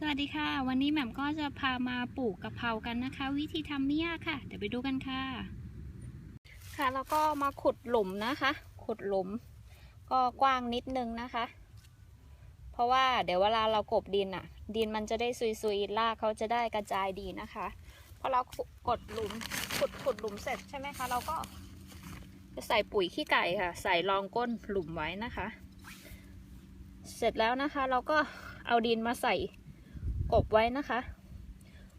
สวัสดีค่ะ วันนี้แหม่มก็จะพามาปลูกกะเพรากันนะคะ วิธีทำไม่ยากค่ะ เดี๋ยวไปดูกันค่ะ ค่ะแล้วก็มาขุดหลุมนะคะ ขุดหลุม ก็กว้างนิดนึงนะคะ เพราะว่าเดี๋ยวเวลาเรากบดินอะดินมันจะได้ซุยๆรากเขาจะได้กระจายดีนะคะพอเรากดหลุมขุดขุดหลุมเสร็จใช่ไหมคะ เราก็จะใส่ปุ๋ยขี้ไก่ค่ะ ใส่รองก้นหลุมไว้นะคะ เสร็จแล้วนะคะ เราก็เอาดินมาใส่ กบไว้นะคะ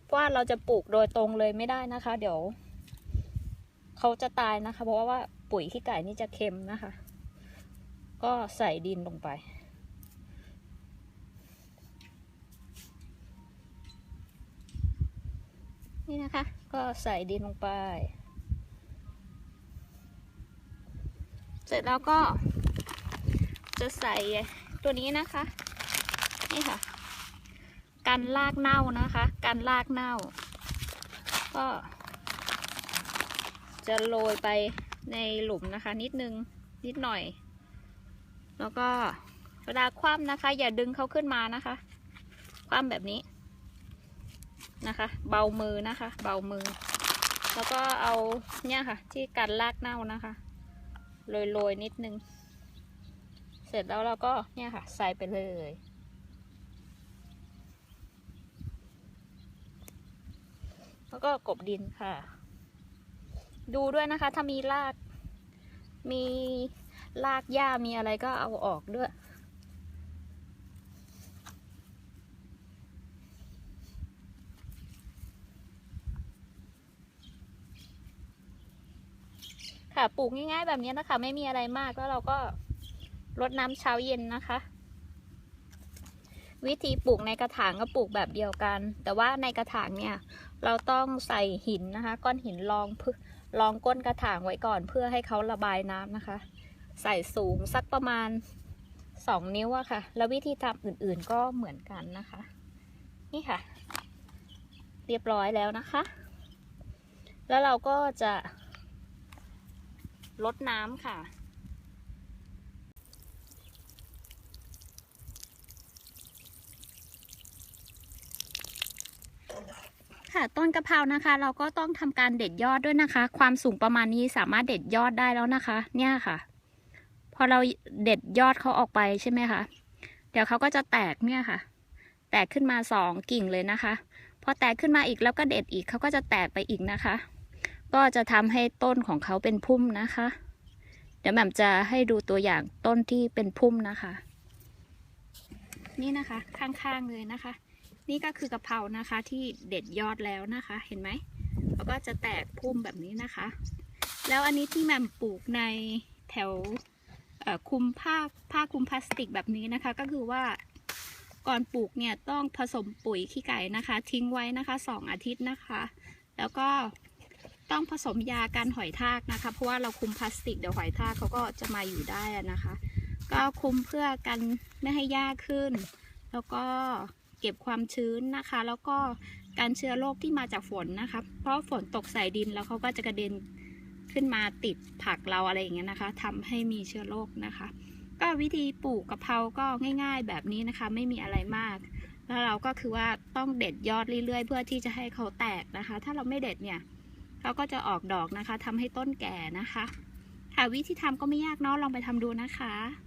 เพราะว่าเราจะปลูกโดยตรงเลยไม่ได้นะคะ เดี๋ยวเขาจะตายนะคะ เพราะว่าปุ๋ยขี้ไก่นี่จะเค็มนะคะ ก็ใส่ดินลงไป นี่นะคะ ก็ใส่ดินลงไป เสร็จแล้วก็จะใส่ตัวนี้นะคะ นี่ค่ะ กันรากเน่านะคะ กันรากเน่า ก็ จะโรยไปในหลุมนะคะ นิดนึงนิดหน่อย แล้วก็เวลาคว่ำนะคะ อย่าดึงเขาขึ้นมานะคะ คว่ำแบบนี้นะคะ เบามือนะคะ เบามือ แล้วก็เอาเนี่ยค่ะ ที่กันรากเน่านะคะโรยๆนิดนึง เสร็จแล้วเราก็เนี่ยค่ะ ใส่ไปเลย แล้วก็กบดินค่ะ ดูด้วยนะคะ ถ้ามีราก มีรากหญ้ามีอะไรก็เอาออกด้วย ค่ะปลูกง่ายๆแบบนี้นะคะ ไม่มีอะไรมากแล้วเราก็รดน้ำเช้าเย็นนะคะ วิธีปลูกในกระถางก็ปลูกแบบเดียวกัน แต่ว่าในกระถางเนี่ย เราต้องใส่หินนะคะ ก้อนหินรองเพื่อรองก้นกระถางไว้ก่อน เพื่อให้เขาระบายน้ำนะคะ ใส่สูงสักประมาณสองนิ้วอะค่ะ แล้ววิธีทำอื่นๆก็เหมือนกันนะคะ นี่ค่ะ เรียบร้อยแล้วนะคะ แล้วเราก็จะลดน้ำค่ะ ค่ะ ต้นกะเพรานะคะ เราก็ต้องทำการเด็ดยอดด้วยนะคะ ความสูงประมาณนี้สามารถเด็ดยอดได้แล้วนะคะ เนี่ยค่ะ พอเราเด็ดยอดเขาออกไปใช่ไหมคะเดี๋ยวเขาก็จะแตกเนี่ยค่ะ แตกขึ้นมาสองกิ่งเลยนะคะ พอแตกขึ้นมาอีกแล้วก็เด็ดอีกเขาก็จะแตกไปอีกนะคะ ก็จะทำให้ต้นของเขาเป็นพุ่มนะคะ เดี๋ยวแหม่มจะให้ดูตัวอย่างต้นที่เป็นพุ่มนะคะ นี่นะคะ ข้างๆเลยนะคะ นี่ก็คือกะเพรานะคะที่เด็ดยอดแล้วนะคะ เห็นไหมแล้วก็จะแตกพุ่มแบบนี้นะคะ แล้วอันนี้ที่แม่มปลูกในแถวคุมผ้าผ้าคุมพลาสติกแบบนี้นะคะ ก็คือว่าก่อนปลูกเนี่ยต้องผสมปุ๋ยขี้ไก่นะคะ ทิ้งไว้นะคะสองอาทิตย์นะคะ แล้วก็ต้องผสมยากันหอยทากนะคะ เพราะว่าเราคุมพลาสติกเดี๋ยวหอยทากเขาก็จะมาอยู่ได้นะคะ ก็คุมเพื่อกันไม่ให้หญ้าขึ้น แล้วก็ เก็บความชื้นนะคะ แล้วก็การเชื้อโรคที่มาจากฝนนะคะ เพราะฝนตกใส่ดินแล้วเขาก็จะกระเด็นขึ้นมาติดผักเราอะไรอย่างเงี้ยนะคะทำให้มีเชื้อโรคนะคะ ก็วิธีปลูกกะเพราก็ง่าย ๆ แบบนี้นะคะ ไม่มีอะไรมาก แล้วเราก็คือว่าต้องเด็ดยอดเรื่อยๆ เพื่อที่จะให้เขาแตกนะคะ ถ้าเราไม่เด็ดเนี่ยเขาก็จะออกดอกนะคะทำให้ต้นแก่นะคะค่ะวิธีทำก็ไม่ยากเนาะลองไปทำดูนะคะ